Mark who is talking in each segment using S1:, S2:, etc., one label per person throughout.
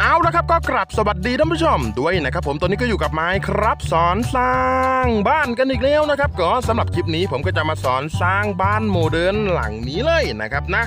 S1: เอาละครับก็กลับสวัสดีท่านผู้ชมด้วยนะครับผมตอนนี้ก็อยู่กับไม้ครับสอนสร้างบ้านกันอีกแล้วนะครับก็สำหรับคลิปนี้ผมก็จะมาสอนสร้างบ้านโมเดิร์นหลังนี้เลยนะครับนะ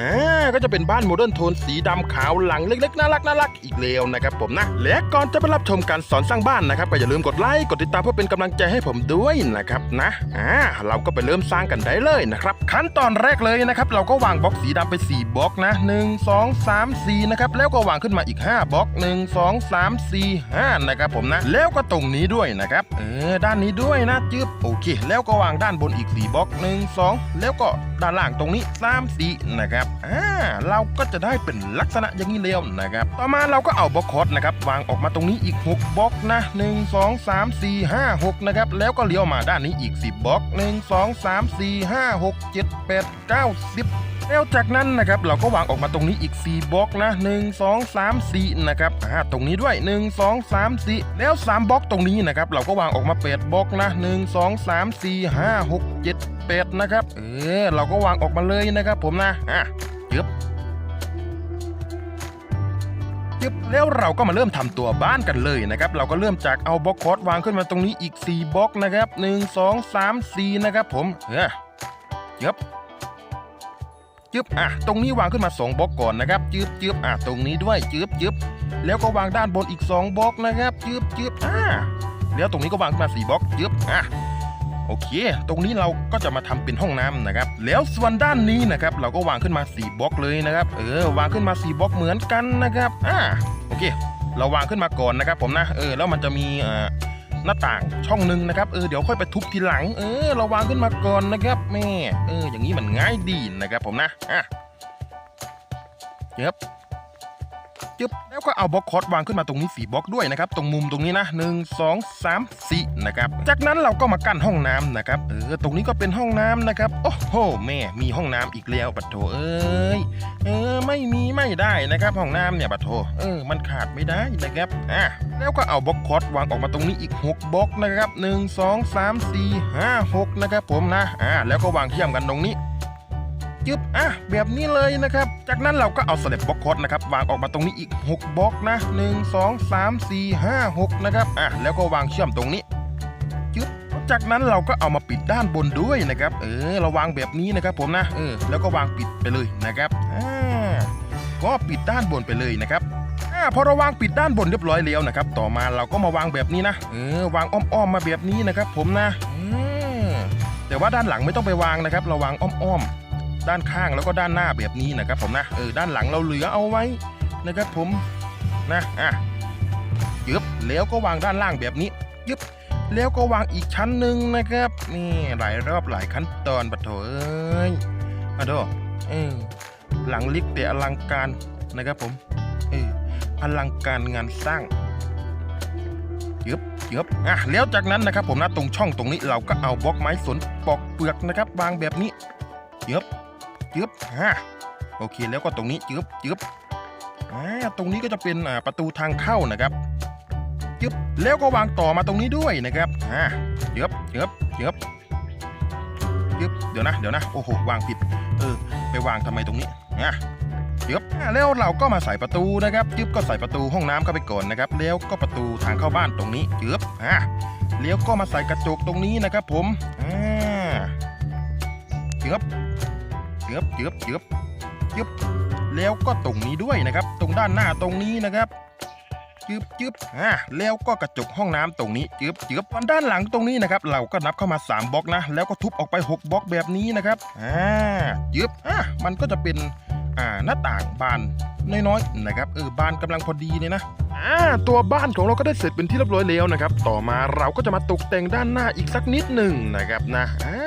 S1: อ่าก็จะเป็นบ้านโมเดิร์นโทนสีดำขาวหลังเล็กๆน่ารักน่ารักอีกแล้วนะครับผมนะ และก่อนจะไปรับชมการสอนสร้างบ้านนะครับก็อย่าลืมกดไลค์กดติดตามเพื่อเป็นกำลังใจให้ผมด้วยนะครับนะอ่าเราก็ไปเริ่มสร้างกันได้เลยนะครับขั้นตอนแรกเลยนะครับเราก็วางบล็อกสีดำไป 4บล็อกนะ 1 2 3 4นะครับแล้วก็วางขึ้นมาอีก 5บล็อก 1 2 3 4 5นะครับผมนะแล้วก็ตรงนี้ด้วยนะครับเออด้านนี้ด้วยนะจึ๊บโอเค แล้วก็วางด้านบนอีก4บล็อก 1 2 แล้วก็ด้านล่างตรงนี้3 4นะครับอ่าเราก็จะได้เป็นลักษณะอย่างนี้แล้วนะครับ ต่อมาเราก็เอาบล็อกคอร์ดนะครับวางออกมาตรงนี้อีก 6บล็อกนะ 1 2 3 4 5 6นะครับแล้วก็เลี้ยวมาด้านนี้อีก 10บล็อก 1 2 3 4 5 6 7 8 9 10 แล้วจากนั้นนะครับเราก็วางออกมาตรงนี้อีก 4บล็อกนะ 1 2 3 4นะครับอ่าตรงนี้ด้วย 1 2 3 4 แล้ว 3บล็อกตรงนี้นะครับเราก็วางออกมา8บล็อกนะ 1 2 3 4 5 6 7 8นะครับเออเราก็วางออกมาเลยนะครับผมนะอะยึบยึบแล้วเราก็มาเริ่มทำตัวบ้านกันเลยนะครับเราก็เริ่มจากเอาบล็อกคอร์ดวางขึ้นมาตรงนี้อีก 4บล็อกนะครับ 1 2 3 4นะครับผมเออยึบ จึ๊บอะตรงนี้วางขึ้นมา 2บล็อกก่อนนะครับจึ๊บจึ๊บอะตรงนี้ด้วยจึ๊บจึ๊บแล้วก็วางด้านบนอีก 2บล็อกนะครับจึ๊บจึ๊บอะแล้วตรงนี้ก็วางขึ้นมา4บล็อกจึ๊บอะโอเค ตรงนี้เราก็จะมาทำเป็นห้องน้ำนะครับ แล้วส่วนด้านนี้นะครับ เราก็วางขึ้นมา 4บล็อกเลยนะครับ เออ วางขึ้นมา 4บล็อกเหมือนกันนะครับ อะโอเค เราวางขึ้นมาก่อนนะครับผมนะ เออ แล้วมันจะมีอ่อ หน้าต่างช่องหนึ่งนะครับ เออ เดี๋ยวค่อยไปทุบทีหลัง เออ เราวางขึ้นมาก่อนนะครับแม่ เออ อย่างนี้มันง่ายดีนะครับผมนะ อะเย็บจึ๊บแล้วก็เอาบล็อกคอร์ดวางขึ้นมาตรงนี้สีบล็อกด้วยนะครับ ตรงมุมตรงนี้นะหนึ่งสองสามสี่นะครับ จากนั้นเราก็มากั้นห้องน้ำนะครับ เออ ตรงนี้ก็เป็นห้องน้ำนะครับ โอ้โห แม่ มีห้องน้ำอีกแล้วปัดโถเอ้ย ได้นะครับห้องน้ำเนี่ยบัดโทเออมันขาดไม่ได้นะครับอะแล้วก็เอาบล็อกคอร์ดวางออกมาตรงนี้อีก 6บล็อกนะครับ 1 2 3 4 5 6 นะครับผมนะอ่าแล้วก็วางเทียมกันตรงนี้จึ๊บอะแบบนี้เลยนะครับ จากนั้นเราก็เอาสเล็บบล็อกคอร์ดนะครับวางออกมาตรงนี้อีก 6บล็อกนะ 1 2 3 4 5 6 นะครับอะแล้วก็วางเชื่อมตรงนี้จากนั้นเราก็เอามาปิดด้านบนด้วยนะครับ เออเราวางแบบนี้นะครับผมนะเออแล้วก็วางปิดไปเลยนะครับอ่า ก็ปิดด้านบนไปเลยนะครับอ่าพอเราวางปิดด้านบนเรียบร้อยแล้วนะครับ ต่อมาเราก็มาวางแบบนี้นะเออวางอ้อมๆมาแบบนี้นะครับ ผมนะมแต่ว่าด้านหลังไม่ต้องไปวางนะครับ เราวางอ้อมๆด้านข้างแล้วก็ด้านหน้าแบบนี้นะครับ ผมนะเออด้านหลังเราเหลือเอาไว้นะครับ ผมนะอะยึบแล้วก็วางด้านล่างแบบนี้ยึบแล้วก็วางอีกชั้นหนึ่งนะครับนี่หลายรอบหลายขั้นตอนปะโถเอ้ยมาดูเออ หลังลิกแต่อลังการนะครับผมเอออลังการงานสร้างเยบเยบอะแล้วจากนั้นนะครับผมนะตรงช่องตรงนี้เราก็เอาบล็อกไม้สนปอกเปลือกนะครับวางแบบนี้เยบเยบอะโอเคแล้วก็ตรงนี้เยบเยบอ่าตรงนี้ก็จะเป็นอ่าประตูทางเข้านะครับยึบแล้วก็วางต่อมาตรงนี้ด้วยนะครับอ่ายึบยึบยึบ ยึบเดี๋ยวนะเดี๋ยวนะโอ้โหวางผิดเออไปวางทำไมตรงนี้อะยึบแล้วเราก็มาใส่ประตูนะครับยึบก็ใส่ประตูห้องน้ำเข้าไปก่อนนะครับ แล้วก็ประตูทางเข้าบ้านตรงนี้ยึบอ่าแล้วก็มาใส่กระจกตรงนี้นะครับ ผมอ่ายึบยึบยึบยึบยึบแล้วก็ตรงนี้ด้วยนะครับ ตรงด้านหน้าตรงนี้นะครับ จึบจึบอ่าแล้วก็กระจกห้องน้ำตรงนี้จึบจึบตอนด้านหลังตรงนี้นะครับเราก็นับเข้ามา 3บล็อกนะ แล้วก็ทุบออกไป6บล็อกแบบนี้นะครับอ่าจึบอ่ามันก็จะเป็นอ่าหน้าต่างบานน้อยๆนะครับเออบานกำลังพอดีเลยนะอ่าตัวบ้านของเราก็ได้เสร็จเป็นที่เรียบร้อยแล้วนะครับ ต่อมาเราก็จะมาตกแต่งด้านหน้าอีกสักนิดหนึ่งนะครับนะอ่า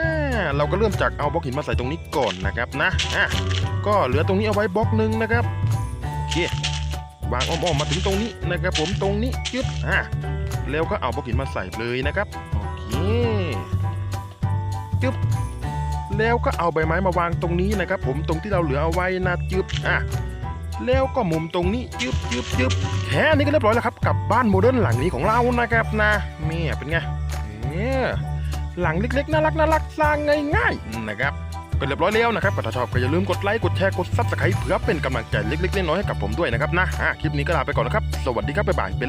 S1: เราก็เริ่มจากเอาบล็อกหินมาใส่ตรงนี้ก่อนนะครับนะอ่าก็เหลือตรงนี้เอาไว้บล็อกหนึ่งนะครับโอเค วางอ้อมๆมาถึงตรงนี้นะครับ ผมตรงนี้จึ๊บอะแล้วก็เอาบล็อกหินมาใส่เลยนะครับโอเคจึ๊บแล้วก็เอาใบไม้มาวางตรงนี้นะครับ ผมตรงที่เราเหลือเอาไว้นะจึ๊บอะแล้วก็มุมตรงนี้จึ๊บจึ๊บจึ๊บแค่นี้ก็เรียบร้อยแล้วครับกับบ้านโมเดิร์นหลังนี้ของเรานะครับนะแม่เป็นไงเนี่ยหลังเล็กๆน่ารักน่ารักสร้างง่ายๆนะครับ ก็เรียบร้อยแล้วนะครับก็ถ้าชอบก็อย่าลืมกดไลค์กดแชร์กดซับสไครต์เพื่อเป็นกำลังใจเล็กๆน้อยๆให้กับผมด้วยนะครับนะคลิปนี้ก็ลาไปก่อนนะครับสวัสดีครับบ๊ายบายไปแล้ว